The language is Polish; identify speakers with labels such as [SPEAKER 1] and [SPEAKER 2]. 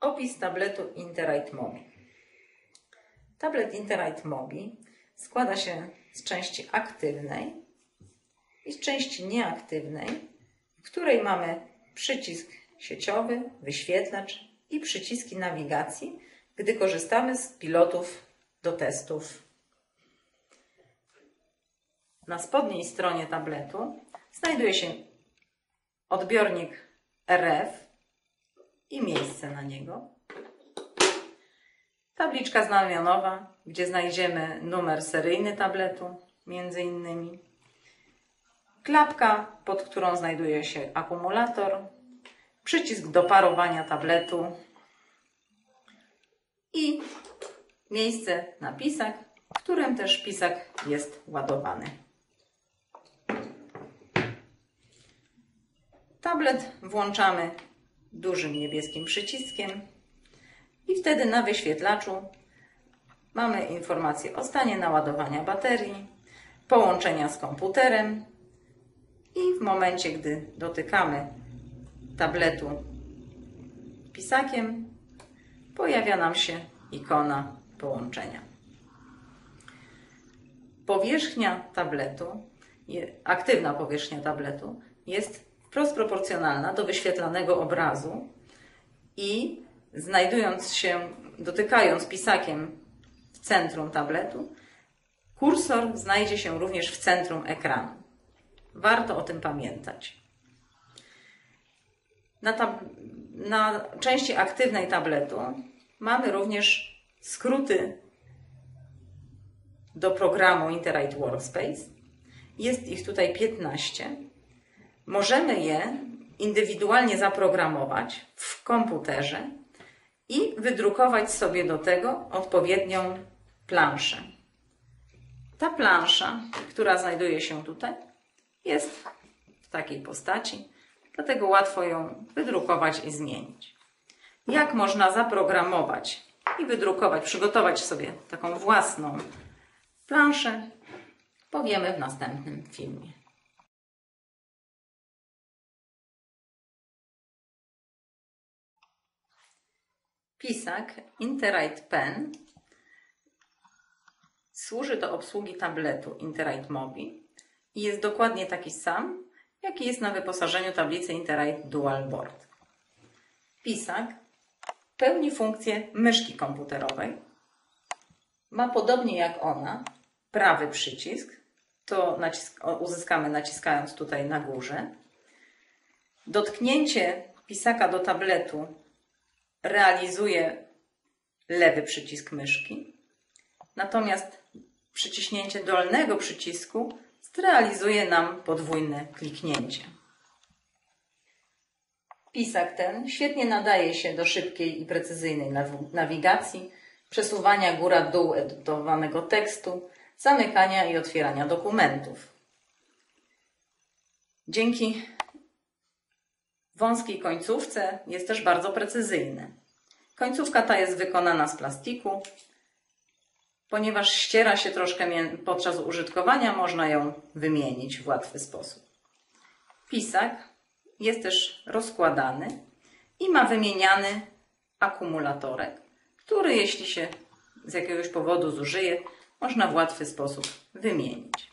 [SPEAKER 1] Opis tabletu Interite Mobi. Tablet Interite Mobi składa się z części aktywnej i z części nieaktywnej, w której mamy przycisk sieciowy, wyświetlacz i przyciski nawigacji, gdy korzystamy z pilotów do testów. Na spodniej stronie tabletu znajduje się odbiornik RF i miejsce na niego. Tabliczka znamionowa, gdzie znajdziemy numer seryjny tabletu, między innymi. Klapka, pod którą znajduje się akumulator, przycisk do parowania tabletu i miejsce na pisak, w którym też pisak jest ładowany. Tablet włączamy dużym niebieskim przyciskiem i wtedy na wyświetlaczu mamy informację o stanie naładowania baterii, połączenia z komputerem i w momencie, gdy dotykamy tabletu pisakiem, pojawia nam się ikona połączenia. Powierzchnia tabletu, aktywna powierzchnia tabletu jest wprost proporcjonalna do wyświetlanego obrazu i znajdując się, dotykając pisakiem w centrum tabletu, kursor znajdzie się również w centrum ekranu. Warto o tym pamiętać. Na, tab- na części aktywnej tabletu mamy również skróty do programu Interite Workspace. Jest ich tutaj 15 możemy je indywidualnie zaprogramować w komputerze i wydrukować sobie do tego odpowiednią planszę. Ta plansza, która znajduje się tutaj, jest w takiej postaci, dlatego łatwo ją wydrukować i zmienić. Jak można zaprogramować i wydrukować, przygotować sobie taką własną planszę, powiemy w następnym filmie. Pisak Interite Pen służy do obsługi tabletu Interite Mobi i jest dokładnie taki sam, jaki jest na wyposażeniu tablicy Interite Dual Board. Pisak pełni funkcję myszki komputerowej. Ma podobnie jak ona prawy przycisk, to uzyskamy naciskając tutaj na górze. Dotknięcie pisaka do tabletu realizuje lewy przycisk myszki, natomiast przyciśnięcie dolnego przycisku zrealizuje nam podwójne kliknięcie. Pisak ten świetnie nadaje się do szybkiej i precyzyjnej nawigacji, przesuwania góra-dół edytowanego tekstu, zamykania i otwierania dokumentów. Dzięki wąskiej końcówce jest też bardzo precyzyjny. Końcówka ta jest wykonana z plastiku. Ponieważ ściera się troszkę podczas użytkowania, można ją wymienić w łatwy sposób. Pisak jest też rozkładany i ma wymieniany akumulatorek, który jeśli się z jakiegoś powodu zużyje, można w łatwy sposób wymienić.